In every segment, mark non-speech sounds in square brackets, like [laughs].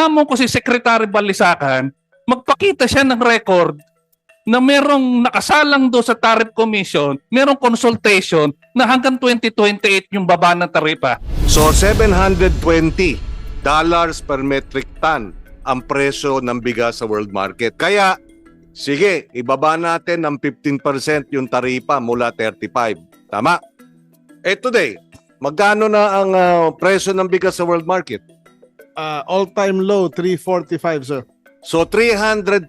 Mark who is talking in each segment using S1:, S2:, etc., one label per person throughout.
S1: hinahamon ko si Secretary Balisacan, magpakita siya ng record na merong nakasalang do sa tariff commission, merong consultation na hanggang 2028 yung baba ng taripa.
S2: So 720 dollars per metric ton ang presyo ng bigas sa world market. Kaya, sige, ibaba natin ng 15% yung taripa mula 35. Tama? Eh today, magkano na ang ah, presyo ng bigas sa world market?
S3: Uh, all-time low, 345, sir.
S2: So 345,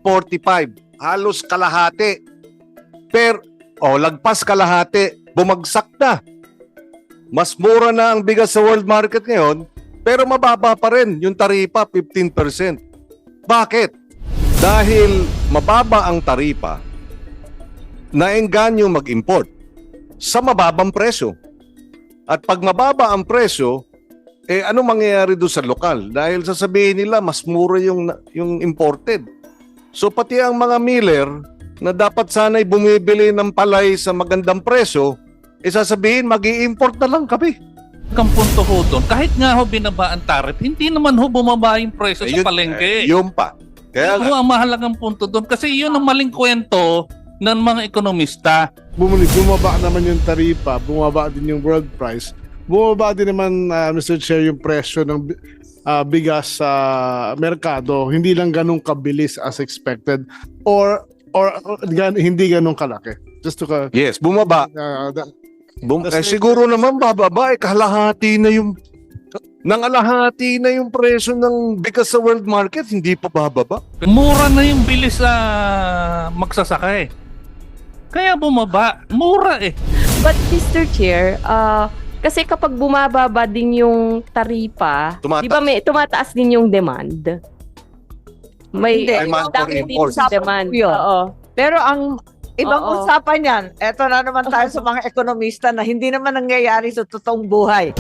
S2: halos kalahati. Per, o lagpas kalahati, bumagsak na. Mas mura na ang bigas sa world market ngayon, pero mababa pa rin yung taripa, 15%. Bakit? Dahil mababa ang taripa, naengganyo mag-import sa mababang presyo. At pag mababa ang presyo, eh ano mangyayari doon sa lokal? Dahil sasabihin nila mas mura yung yung imported. So pati ang mga miller na dapat sana'y bumibili ng palay sa magandang presyo, eh sasabihin mag import na lang kami.
S1: Kang punto ho doon, kahit nga ho binaba ang tariff, hindi naman ho bumaba yung presyo
S2: Eh,
S1: sa palengke.
S2: eh, yun pa. Kaya
S1: Yun ho ang mahalagang punto doon. Kasi yun ang maling kwento ng mga ekonomista.
S3: Bumuli, bumaba naman yung taripa, bumaba din yung world price. Bumaba din naman, uh, Mr. Chair, yung presyo ng uh, bigas sa merkado. Hindi lang ganun kabilis as expected or or, or gan- hindi ganun kalaki. Just to ka,
S2: yes, bumaba.
S3: uh, that-
S2: Bum- eh, siguro naman bababa, eh, kalahati na yung nangalahati na yung presyo ng bigas sa world market, hindi pa bababa.
S1: Mura na yung bilis sa magsasakay. Kaya bumaba. Mura eh.
S4: But Mr. Chair, ah, kasi kapag bumababa din yung taripa,
S2: Tumataas.
S4: di ba may tumataas din yung demand? May.
S2: Demand for
S4: dami din
S2: import.
S4: sa demand. Oo.
S5: Pero ang ibang
S4: Oo.
S5: usapan yan, eto na naman tayo sa mga ekonomista na hindi naman nangyayari sa totoong buhay.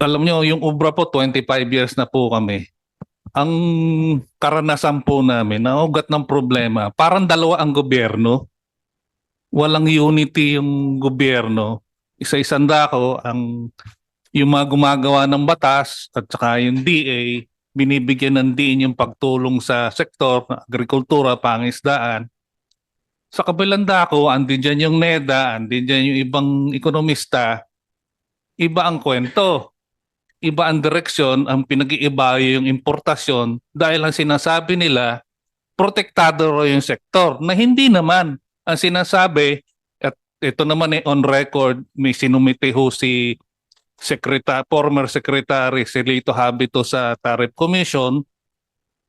S1: Alam nyo, yung Ubra po, 25 years na po kami. Ang karanasan po namin, naugat ng problema, parang dalawa ang gobyerno. Walang unity yung gobyerno. Isa-isang dako ang yung mga gumagawa ng batas at saka yung DA, binibigyan ng DA yung pagtulong sa sektor, agrikultura, pangisdaan. Sa kabilang dako, andin dyan yung NEDA, andin dyan yung ibang ekonomista, iba ang kwento iba ang direksyon, ang pinag-iiba yung importasyon dahil ang sinasabi nila, protektado raw yung sektor na hindi naman. Ang sinasabi, at ito naman eh on record, may sinumite ho si Secretary, former Secretary si Lito Habito sa Tariff Commission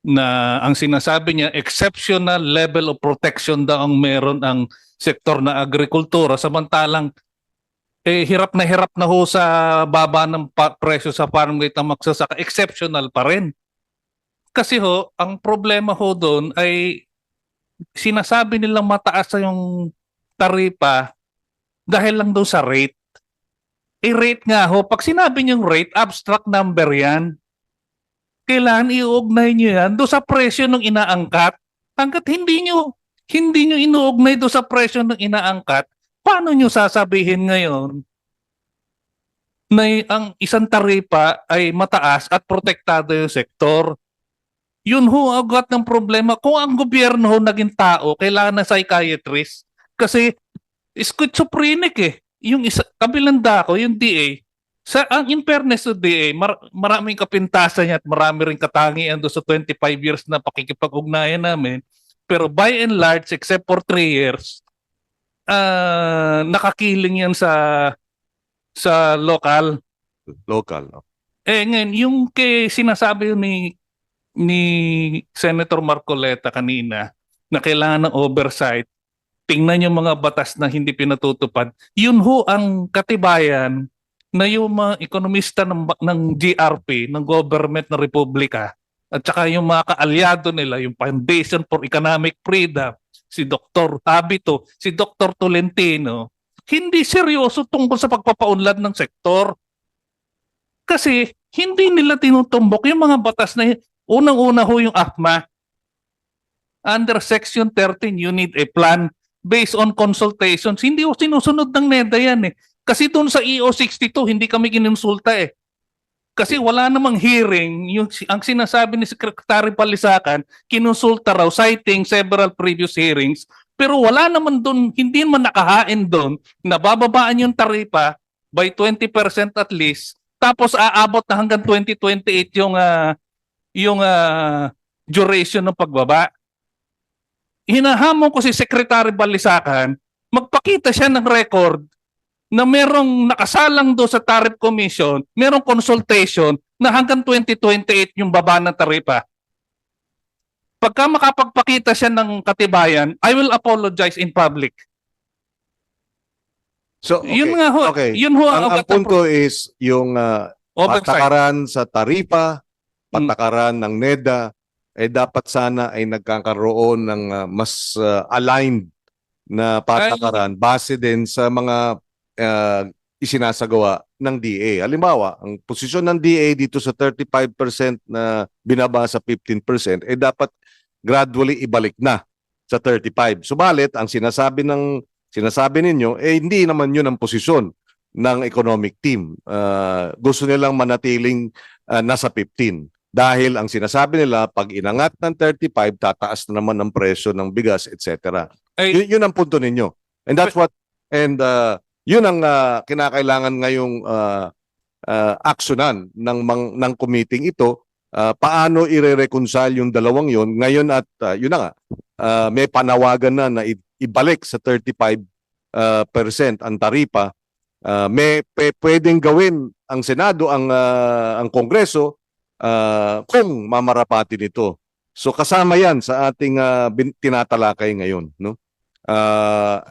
S1: na ang sinasabi niya, exceptional level of protection daw ang meron ang sektor na agrikultura samantalang eh hirap na hirap na ho sa baba ng presyo sa farm gate ang magsasaka, exceptional pa rin. Kasi ho, ang problema ho doon ay sinasabi nilang mataas na yung taripa dahil lang daw sa rate. Eh rate nga ho, pag sinabi niyong rate, abstract number yan. Kailangan iuugnay niyo yan doon sa presyo ng inaangkat. Hanggat hindi niyo hindi niyo inuugnay doon sa presyo ng inaangkat, paano nyo sasabihin ngayon na ang isang taripa ay mataas at protektado yung sektor? Yun ho ang ugat ng problema. Kung ang gobyerno ho naging tao, kailangan ng psychiatrist. Kasi schizophrenic eh. Yung isa, kabilang dako, yung DA, sa, ang in fairness to DA, mar, maraming kapintasan niya at marami rin katangian doon sa 25 years na pakikipag-ugnayan namin. Pero by and large, except for 3 years, ah nakakiling yan sa sa local.
S2: Local. no?
S1: Eh ngayon, yung kay sinasabi ni ni Senator Marcoleta kanina na kailangan ng oversight, tingnan yung mga batas na hindi pinatutupad. Yun ho ang katibayan na yung mga ekonomista ng, ng GRP, ng government ng Republika, at saka yung mga kaalyado nila, yung Foundation for Economic Freedom, si Dr. Habito, si Dr. Tolentino, hindi seryoso tungkol sa pagpapaunlad ng sektor. Kasi hindi nila tinutumbok yung mga batas na unang-una ho yung ACMA. Under Section 13, you need a plan based on consultations. Hindi ho sinusunod ng NEDA yan eh. Kasi doon sa EO62, hindi kami kinonsulta eh. Kasi wala namang hearing, yung, ang sinasabi ni Secretary Palisacan, kinonsulta raw citing several previous hearings, pero wala naman doon, hindi naman nakahain doon na bababaan yung taripa by 20% at least, tapos aabot na hanggang 2028 yung ah, yung ah, duration ng pagbaba. Hinahamon ko si Secretary Balisacan, magpakita siya ng record na merong nakasalang do sa tariff commission, merong consultation na hanggang 2028 yung baba ng taripa. Pagka makapagpakita siya ng katibayan, I will apologize in public.
S2: So, okay.
S1: Yun nga ho,
S2: okay.
S1: yun ho
S2: ang, ang
S1: ugat ng
S2: punto is yung patakaran sa taripa, patakaran ng NEDA, eh dapat sana ay nagkakaroon ng ah, mas ah, aligned na patakaran base din sa mga ah, isinasagawa ng DA. Halimbawa, ang posisyon ng DA dito sa 35% na binaba sa 15%, eh dapat gradually ibalik na sa 35. Subalit, ang sinasabi ng sinasabi ninyo, eh hindi naman yun ang posisyon ng economic team. Ah, gusto nilang manatiling ah, nasa 15. Dahil ang sinasabi nila, pag inangat ng 35, tataas na naman ang presyo ng bigas, etc.
S1: Ay-
S2: Yun, yun ang punto ninyo. And that's what, and uh, yun ang ah, kinakailangan ngayong uh, aksyonan ng, mang, ng committee ito. Ah, paano ire-reconcile yung dalawang yun ngayon at ah, yun na nga, ah, may panawagan na na ibalik sa 35 ah, percent ang taripa. Ah, may pe- pwedeng gawin ang Senado, ang ah, ang Kongreso ah, kung mamarapati nito. So kasama 'yan sa ating bin- tinatalakay ngayon, no? Ah,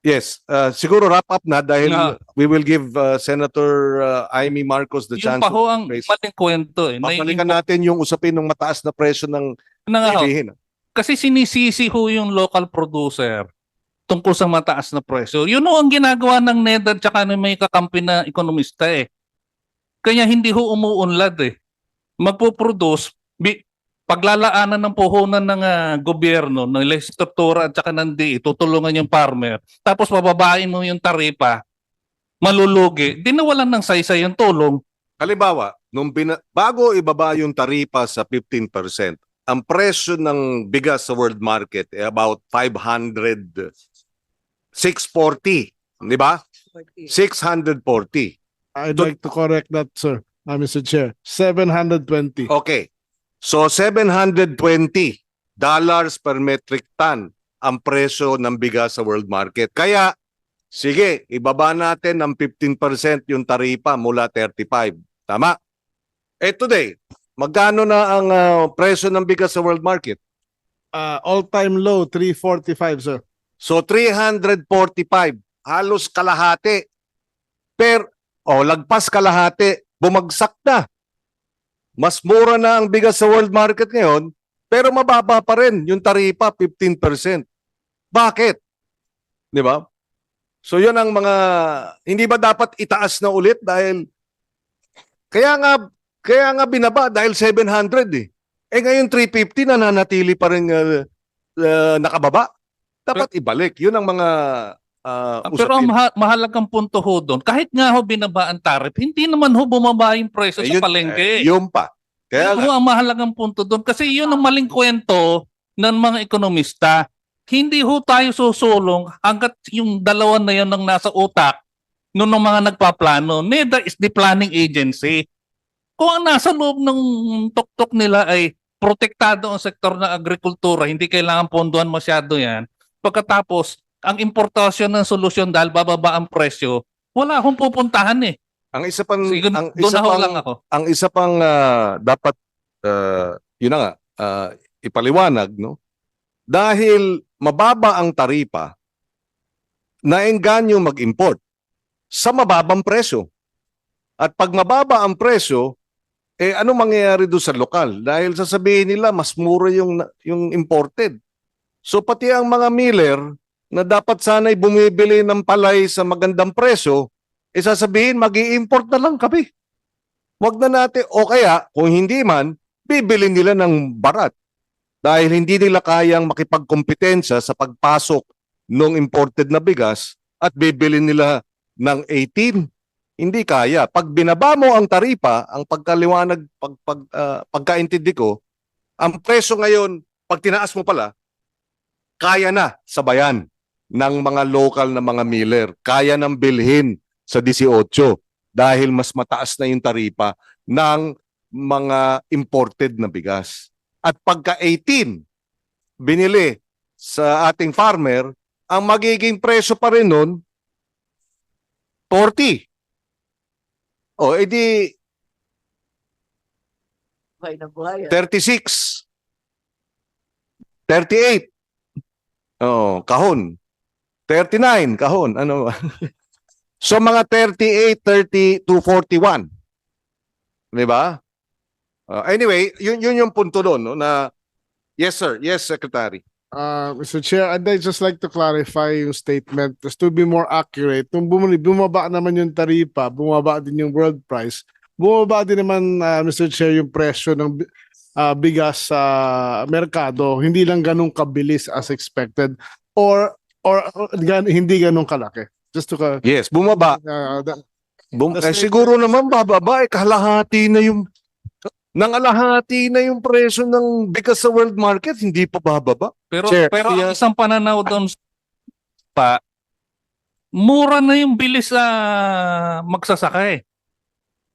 S2: yes, ah, siguro wrap up na dahil
S1: Na-
S2: we will give ah, Senator ah, Amy Marcos the
S1: Yung
S2: chance
S1: pa ho
S2: to
S1: ang maling kwento eh. Na
S2: Babalikan natin yung usapin ng mataas na presyo ng bilihin.
S1: kasi sinisisi ho yung local producer tungkol sa mataas na presyo. Yun ho ang ginagawa ng NEDA at saka may kakampi na ekonomista eh. Kaya hindi ho umuunlad eh. Magpo-produce, bi- paglalaanan ng puhunan ng ah, gobyerno, ng legislatura at saka ng DE, tutulungan yung farmer, tapos bababain mo yung taripa, malulugi, di nawalan ng saysay yung tulong.
S2: Halimbawa, nung bina- bago ibaba yung taripa sa 15%, ang presyo ng bigas sa world market ay about 500 640, di ba? 640.
S3: I'd like to correct that, sir, uh, Mr. Chair. 720.
S2: Okay. So 720 dollars per metric ton ang presyo ng bigas sa world market. Kaya sige, ibaba natin ng 15% yung taripa mula 35. Tama? Eh today, magkano na ang ah, presyo ng bigas sa world market?
S3: Uh, all-time low, 345, sir.
S2: So 345, halos kalahati. Per o lagpas kalahati, bumagsak na. Mas mura na ang bigas sa world market ngayon, pero mababa pa rin yung taripa 15%. Bakit? 'Di ba? So 'yun ang mga hindi ba dapat itaas na ulit dahil kaya nga kaya nga binaba dahil 700 eh. Eh ngayon 350 na nanatili pa rin uh, uh, nakababa. Dapat ibalik. Yun ang mga Ah,
S1: Pero ang maha- mahalagang punto ho doon, kahit nga ho binaba ang tariff, hindi naman ho bumaba yung presyo
S2: Eh,
S1: sa
S2: yun-
S1: palengke.
S2: eh, yun pa. Kaya
S1: Yun ho ang mahalagang punto doon. Kasi yun ang maling kwento ng mga ekonomista. Hindi ho tayo susulong hanggat yung dalawa na yun ang nasa utak nung ng mga nagpaplano. NEDA is the planning agency. Kung ang nasa loob ng tuktok nila ay protektado ang sektor ng agrikultura, hindi kailangan ponduhan masyado yan. Pagkatapos, ang importasyon ng solusyon dahil bababa ang presyo, wala akong pupuntahan eh.
S2: ang isa pang
S1: Sige,
S2: ang
S1: doon
S2: isa pang
S1: lang ako.
S2: ang isa pang ah, dapat ah, yun na nga ah, ipaliwanag no dahil mababa ang taripa naengganyo mag-import sa mababang presyo at pag mababa ang presyo eh ano mangyayari doon sa lokal dahil sasabihin nila mas mura yung yung imported so pati ang mga miller na dapat sana'y bumibili ng palay sa magandang presyo eh sasabihin mag import na lang kami. Wag na natin, o kaya kung hindi man, bibili nila ng barat. Dahil hindi nila kayang makipagkompetensya sa pagpasok ng imported na bigas at bibili nila ng 18 Hindi kaya. Pag binaba mo ang taripa, ang pagkaliwanag, pag, pag, ah, pagkaintindi ko, ang presyo ngayon, pag tinaas mo pala, kaya na sa bayan ng mga local na mga miller. Kaya nang bilhin sa 18 dahil mas mataas na yung taripa ng mga imported na bigas. At pagka 18, binili sa ating farmer, ang magiging presyo pa rin nun, 40. O, edi
S5: Buhay na buhay. ah.
S2: 36. 38. Oh, kahon. 39, kahon. Ano [laughs] so mga 38, 30 to 41. 'Di ba? Uh, anyway, yun yun yung punto doon no, na Yes sir, yes secretary.
S3: Uh, Mr. Chair, I'd just like to clarify yung statement just to be more accurate. Nung bumuli, bumaba naman yung taripa, bumaba din yung world price, bumaba din naman, uh, Mr. Chair, yung presyo ng uh, bigas sa merkado. Hindi lang ganun kabilis as expected or or, or gan- hindi ganun kalaki. Just to ka-
S2: Yes, bumaba.
S3: uh, that-
S2: Bum- eh, siguro naman bababa eh kalahati na yung nang alahati na yung presyo ng bigas sa world market, hindi pa bababa.
S1: Pero
S2: Chair,
S1: pero ang
S2: yeah.
S1: isang pananaw doon pa mura na yung bilis sa magsasakay.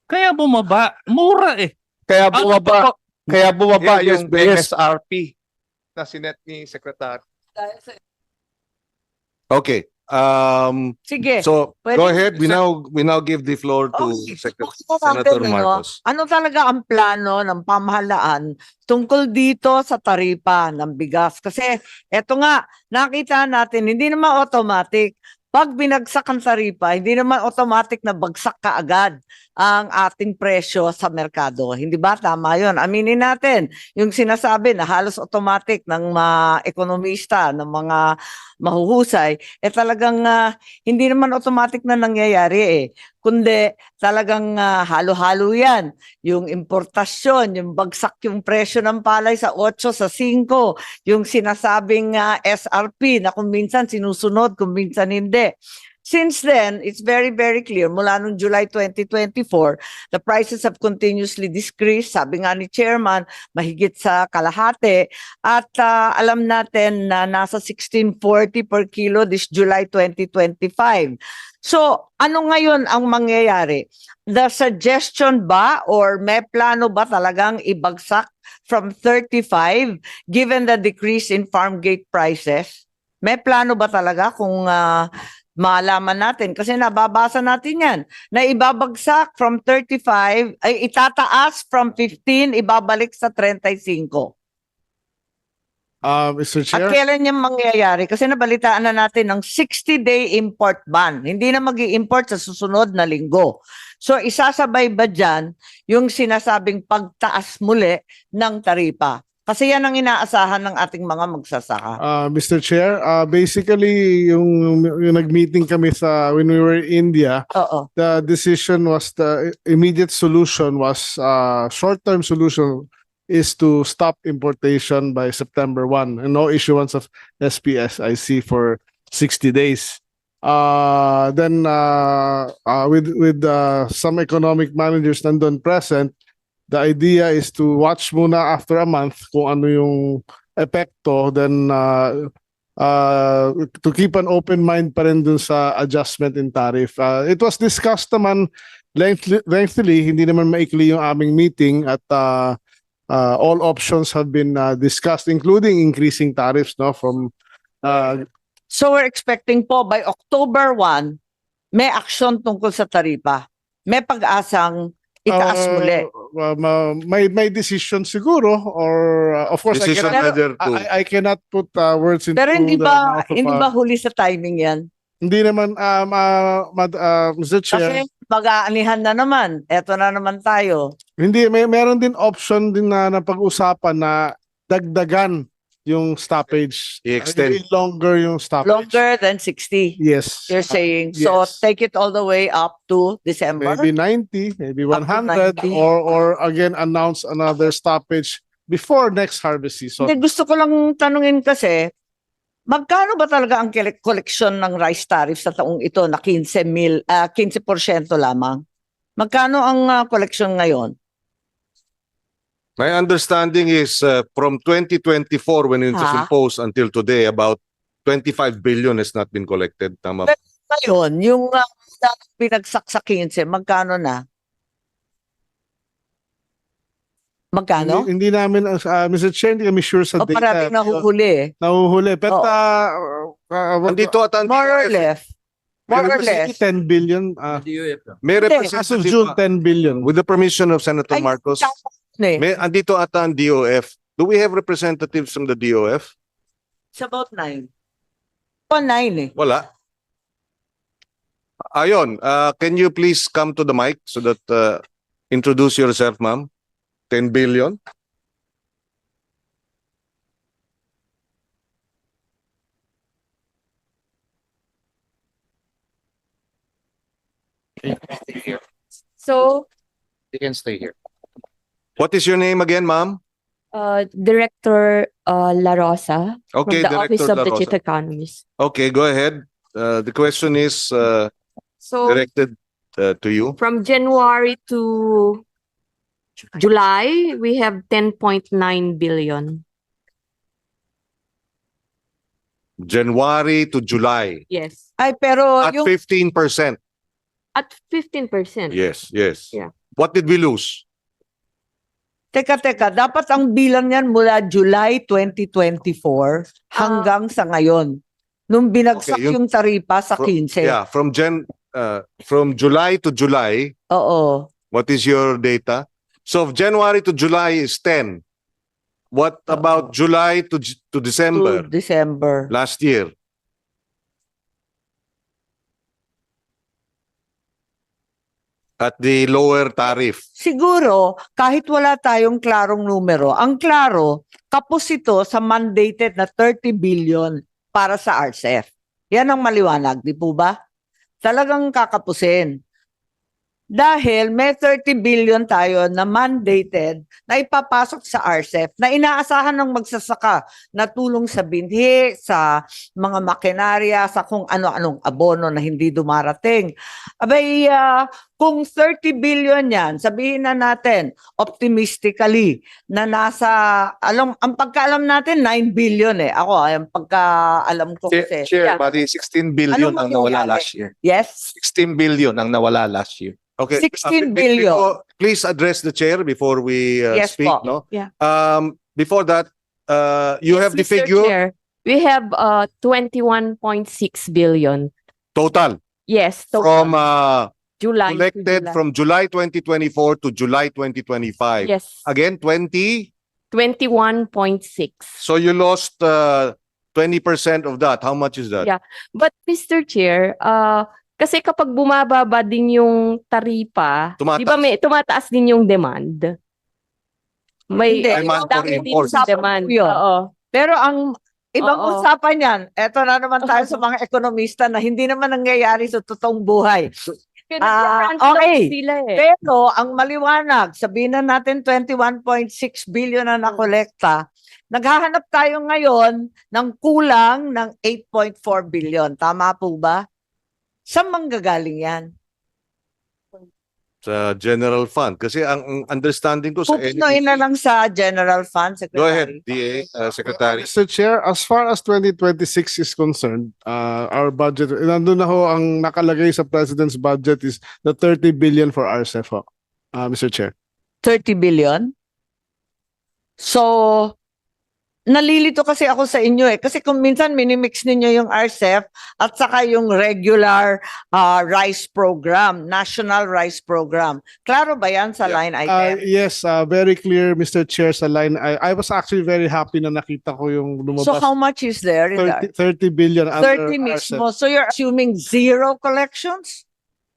S1: Kaya bumaba, mura eh.
S6: Kaya
S1: Ang
S6: bumaba, kaya bumaba
S2: yes,
S6: yung
S2: yes.
S6: MSRP na sinet ni Secretary.
S5: Dahil sa-
S2: Okay. Um
S5: Sige.
S2: so
S5: Pwede-
S2: go ahead. We now we now give the floor to
S5: Okay.
S2: Secretary
S5: Gusto ko
S2: Senator
S5: ano,
S2: Marcos.
S5: Ano talaga ang plano ng pamahalaan tungkol dito sa taripa ng bigas? Kasi eto nga, nakita natin, hindi naman automatic. Pag binagsak ang taripa, hindi naman automatic na bagsak ka agad ang ating presyo sa merkado. Hindi ba? Tama yun. Aminin natin, yung sinasabi na halos automatic ng mga ekonomista, ng mga mahuhusay, eh talagang ah, hindi naman automatic na nangyayari eh. Kundi talagang ah, halo-halo yan. Yung importasyon, yung bagsak yung presyo ng palay sa 8, sa 5, yung sinasabing ah, SRP na kung minsan sinusunod, kung minsan hindi. Since then, it's very, very clear, mula noong July 2024, the prices have continuously decreased. Sabi nga ni Chairman, mahigit sa kalahati. At ah, alam natin na nasa 1640 per kilo this July 2025. So, ano ngayon ang mangyayari? The suggestion ba or may plano ba talagang ibagsak from 35 given the decrease in farm gate prices? May plano ba talaga kung ah, malaman natin? Kasi nababasa natin yan na ibabagsak from 35, ay itataas from 15, ibabalik sa 35.
S3: uh, Mr. Chair.
S5: At kailan yan mangyayari? Kasi nabalitaan na natin ng 60-day import ban. Hindi na mag import sa susunod na linggo. So isasabay ba dyan yung sinasabing pagtaas muli ng taripa? Kasi yan ang inaasahan ng ating mga magsasaka.
S3: Uh, Mr. Chair, uh, basically yung, yung nag-meeting kami sa when we were in India,
S5: Oo.
S3: the decision was the immediate solution was uh, short-term solution is to stop importation by September 1 and no issuance of SPSIC for 60 days. Uh, then uh, uh, with with uh, some economic managers nandun present, the idea is to watch muna after a month kung ano yung epekto then uh, uh, to keep an open mind pa rin dun sa adjustment in tariff. Uh, it was discussed naman lengthily, lengthily, hindi naman maikli yung aming meeting at uh, uh, all options have been uh, discussed including increasing tariffs no from uh,
S5: So we're expecting po by October 1, may aksyon tungkol sa taripa. May pag-asang itaas
S3: uh,
S5: muli.
S3: uh, ma- may may decision siguro or uh, of course I
S2: Decision
S3: cannot,
S2: whether to
S3: I, I cannot put uh, words into
S5: Pero hindi ba hindi
S3: uh,
S5: ba huli sa timing 'yan?
S3: hindi naman um uh, mad- uh, Mr. Chair
S5: Kasi mag-aanihan na naman. Eto na naman tayo.
S3: Hindi, may meron din option din na napag-usapan na dagdagan yung stoppage.
S2: I-extend.
S3: Longer yung stoppage.
S5: Longer than 60.
S3: Yes.
S5: You're saying. So
S3: yes.
S5: take it all the way up to December.
S3: Maybe 90, maybe
S5: Up to
S3: 100
S5: 90.
S3: or or again announce another stoppage before next harvest season.
S5: Hindi, gusto ko lang tanungin kasi, Magkano ba talaga ang kele- koleksyon ng rice tariff sa taong ito na 15 mil, ah, 15% lamang? Magkano ang ah, koleksyon ngayon?
S2: My understanding is uh, from 2024 when it was
S5: Ah.
S2: imposed until today, about 25 billion has not been collected. Tama.
S5: But- Ngayon, yung uh, pinagsak sa 15, magkano na? Magkano?
S3: Hindi, hindi namin, uh, Mr. Chair, hindi kami sure sa
S5: O
S3: data.
S5: parating nahuhuli eh.
S3: Nahuhuli. Pero,
S5: Oo.
S3: uh, uh,
S2: Andito at ang
S5: More or less. More or less.
S3: 10 billion. Uh,
S2: may
S3: as of June,
S2: uh,
S3: 10 billion.
S2: with the permission of Senator
S5: Ay,
S2: Marcos.
S5: Eh,
S2: May andito ata ang DOF. Do we have representatives from the DOF?
S5: It's about 9. O 9 eh.
S2: Wala. Ayon, uh, can you please come to the mic so that uh, introduce yourself, ma'am? 10 billion?
S4: So,
S7: You can stay here.
S2: What is your name again, ma'am?
S4: uh, Director uh, La Rosa
S2: Okay,
S4: from the Office of
S2: La
S4: the
S2: Rosa.
S4: Chief Economist.
S2: Okay, go ahead. Uh, the question is uh,
S4: So,
S2: directed uh, to you.
S4: from January to July, we have 10.9 billion.
S2: January to July
S4: Yes.
S5: Ay, pero
S2: at
S5: yung
S2: 15%.
S4: At 15%.
S2: Yes, yes.
S4: Yeah.
S2: What did we lose?
S5: Teka, teka, dapat ang bilang yan mula July 2024 hanggang sa ngayon. Nung binagsak
S2: Okay, yung-
S5: yung taripa sa
S2: Fro-
S5: 15.
S2: Yeah, from Jan uh, from July to July,
S5: Oo.
S2: what is your data? So of January to July is 10. What about July to J- to
S5: To
S2: December
S5: December.
S2: last year? At the lower tariff.
S5: Siguro, kahit wala tayong klarong numero, ang klaro, kapos ito sa mandated na 30 billion para sa RCF. Yan ang maliwanag, di po ba? Talagang kakapusin. Dahil may 30 billion tayo na mandated na ipapasok sa RCEP na inaasahan ng magsasaka na tulong sa binhi, sa mga makinarya, sa kung ano-anong abono na hindi dumarating. Abay, ah, kung 30 billion yan, sabihin na natin optimistically na nasa, alam, ang pagkaalam natin 9 billion eh. Ako, ang pagkaalam ko kasi.
S7: Chair,
S5: Yeah.
S7: bali 16 billion
S5: Anong
S7: ang nawala last year.
S5: Yes?
S7: 16 billion ang nawala last year.
S2: Okay.
S5: 16
S2: uh,
S5: billion.
S2: before- please address the chair before we uh,
S5: Yes
S2: speak,
S5: po.
S2: no?
S4: Yeah.
S2: Um before that, uh you
S4: Yes,
S2: have the
S4: Mr.
S2: figure
S4: Chair. We have uh 21.6 billion.
S2: total
S4: Yes, so
S2: from uh
S4: July to
S2: collected
S4: July.
S2: from July 2024 to July 2025.
S4: Yes,
S2: Again, 20.
S4: 21.6.
S2: So you lost uh, 20% of that. How much is that?
S4: Yeah. But Mr. Chair, uh kasi kapag bumababa din yung taripa,
S2: Tumataas.
S4: di ba may tumataas din yung demand? May
S5: Hindi.
S2: Demand for
S4: dami din
S2: import.
S4: sa demand.
S5: Yun.
S4: Oo.
S5: Pero ang ibang
S4: Oo.
S5: usapan yan, eto na naman tayo sa mga ekonomista na hindi naman nangyayari sa totoong buhay.
S4: Kaya
S5: Ah,
S4: nag-front load
S5: okay.
S4: Sila eh.
S5: Pero ang maliwanag, sabihin na natin 21.6 billion na nakolekta, naghahanap tayo ngayon ng kulang ng 8.4 billion. Tama po ba? Saan manggagaling yan?
S2: Sa general fund. Kasi ang ang understanding ko sa
S5: Pupunuin na lang sa general fund, Secretary.
S2: Go ahead, DA, uh, Secretary.
S3: Mr. Chair, as far as 2026 is concerned, uh, our budget, nandun na ho ang nakalagay sa President's budget is the 30 billion for RCEF ho, uh, Mr. Chair.
S5: 30 billion. So, nalilito kasi ako sa inyo eh. Kasi kung minsan minimix ninyo yung RCEF at saka yung regular ah, rice program, national rice program. Klaro ba yan sa
S2: Yeah.
S5: line
S3: Uh,
S5: item?
S3: yes, uh, very clear, Mr. Chair, sa line. I, I was actually very happy na nakita ko yung lumabas.
S5: so how much is there in that?
S3: 30, 30 billion under
S5: 30
S3: RCEF.
S5: mismo. So you're assuming zero collections?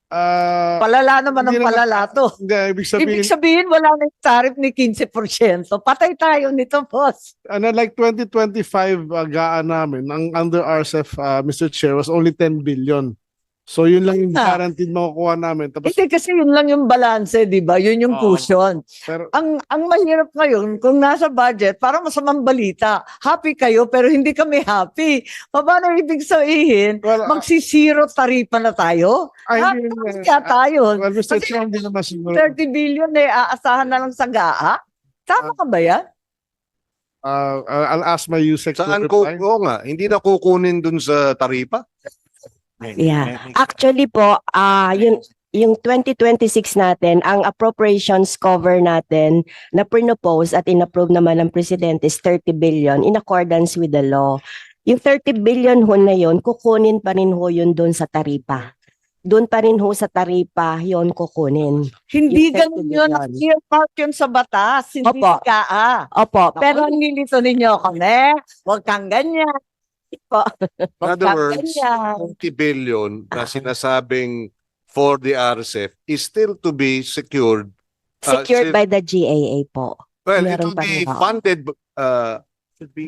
S3: Uh,
S5: Palala naman ang palala to.
S3: hindi, ibig sabihin,
S5: Ibig sabihin, wala na yung tariff ni 15%. Patay tayo nito, boss.
S3: ano, like 2025 uh, gaan namin, ang under RCEF, uh, Mr. Chair, was only 10 billion. So yun lang yung
S5: Ah.
S3: guaranteed makukuha namin. Tapos,
S5: Hindi kasi yun lang yung balance, di ba? Yun yung
S3: Oo.
S5: cushion.
S3: pero,
S5: Ang ang mahirap ngayon, kung nasa budget, parang masamang balita. Happy kayo, pero hindi kami happy. Paano ibig sabihin?
S3: well,
S5: Magsisiro taripa na tayo?
S3: I
S5: Ah,
S3: mean, uh,
S5: kaya tayo.
S3: well, Mr.
S5: Kasi-
S3: naman siguro.
S5: 30 billion eh, aasahan na lang sa GAA? Tama ka ba yan?
S3: Uh, I'll ask my USEC to
S2: Saan ko,
S3: reply.
S2: oo nga, hindi na kukunin dun sa taripa?
S8: Yeah. Actually po, ah yung yung 2026 natin, ang appropriations cover natin na pinopose at inapprove naman ng Presidente is 30 billion in accordance with the law. Yung 30 billion ho na yun, kukunin pa rin ho yun doon sa taripa. Doon pa rin ho sa taripa yun kukunin.
S5: Hindi
S8: Yung 30
S5: ganun yun.
S8: billion.
S5: Earmark yun sa batas. Hindi
S8: Opo.
S5: sa GAA.
S8: Opo,
S5: Pero
S8: pero
S5: nilito ninyo kami. Huwag kang ganyan.
S8: Po,
S2: In other words. 20 billion na sinasabing for the RCEF is still to be secured. uh,
S8: secured
S2: still-
S8: by the GAA po.
S2: Well, it
S8: meron
S2: will
S8: pa
S2: be
S8: rin,
S2: funded uh,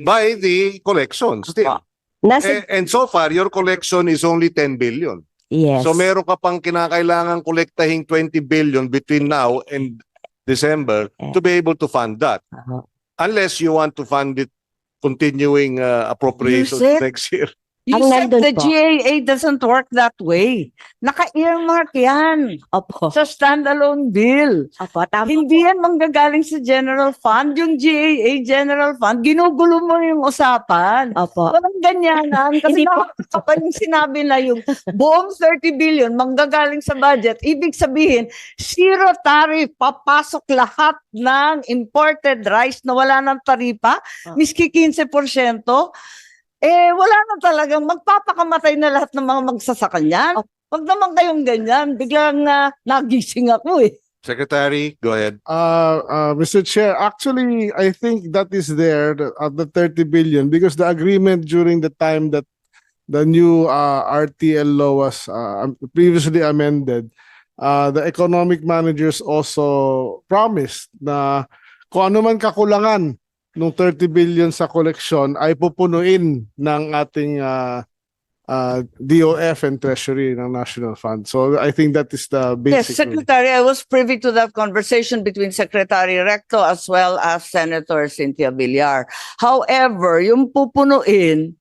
S2: by the collection still.
S8: Nasa,
S2: Eh, and so far, your collection is only 10 billion.
S8: yes.
S2: So meron ka pang kinakailangan kolektahin 20 billion between now and December
S8: Eh.
S2: to be able to fund that.
S8: Oo.
S2: Unless you want to fund it continuing uh, appropriations next year.
S5: You
S8: Ang
S5: said
S8: nandun
S5: the
S8: po.
S5: GAA doesn't work that way. Naka-earmark yan
S8: Opo.
S5: sa standalone bill.
S8: Opo, tama.
S5: Hindi yan manggagaling sa general fund. Yung GAA general fund, ginugulo mo yung usapan.
S8: Opo.
S5: Walang ganyanan. [laughs] Kasi
S8: Hindi po.
S5: yung sinabi na yung buong 30 billion manggagaling sa budget, ibig sabihin, zero tariff, papasok lahat ng imported rice na wala ng taripa,
S8: Ah.
S5: miski 15%, eh wala na talagang magpapakamatay na lahat ng mga magsasaka niyan. Huwag naman kayong ganyan. Biglang ah, nagising ako eh.
S2: Secretary, go ahead.
S3: Uh, uh, Mr. Chair, actually, I think that is there, the, uh, the 30 billion, because the agreement during the time that the new uh, RTL law was uh, previously amended, uh, the economic managers also promised na kung ano man kakulangan ng 30 billion sa collection ay pupunuin ng ating uh, uh, DOF and Treasury ng National Fund. So I think that is the
S5: Yes,
S3: basic.
S5: Secretary, I was privy to that conversation between Secretary Recto as well as Senator Cynthia Villar. However, yung pupunuin,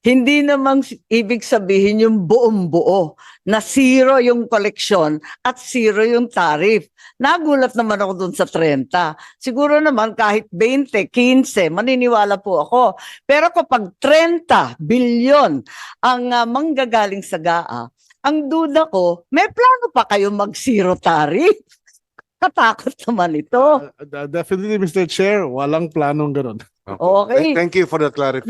S5: hindi namang ibig sabihin yung buong buo na zero yung koleksyon at zero yung tariff. Nagulat naman ako dun sa 30. Siguro naman kahit 20, 15, maniniwala po ako. Pero kapag 30 bilyon ang ah, manggagaling sa GAA, ang duda ko, may plano pa kayo mag-zero tariff? [laughs] Katakot naman ito.
S3: Uh, uh, definitely, Mr. Chair, walang planong ganun.
S5: Okay.
S2: Thank you for that clarification.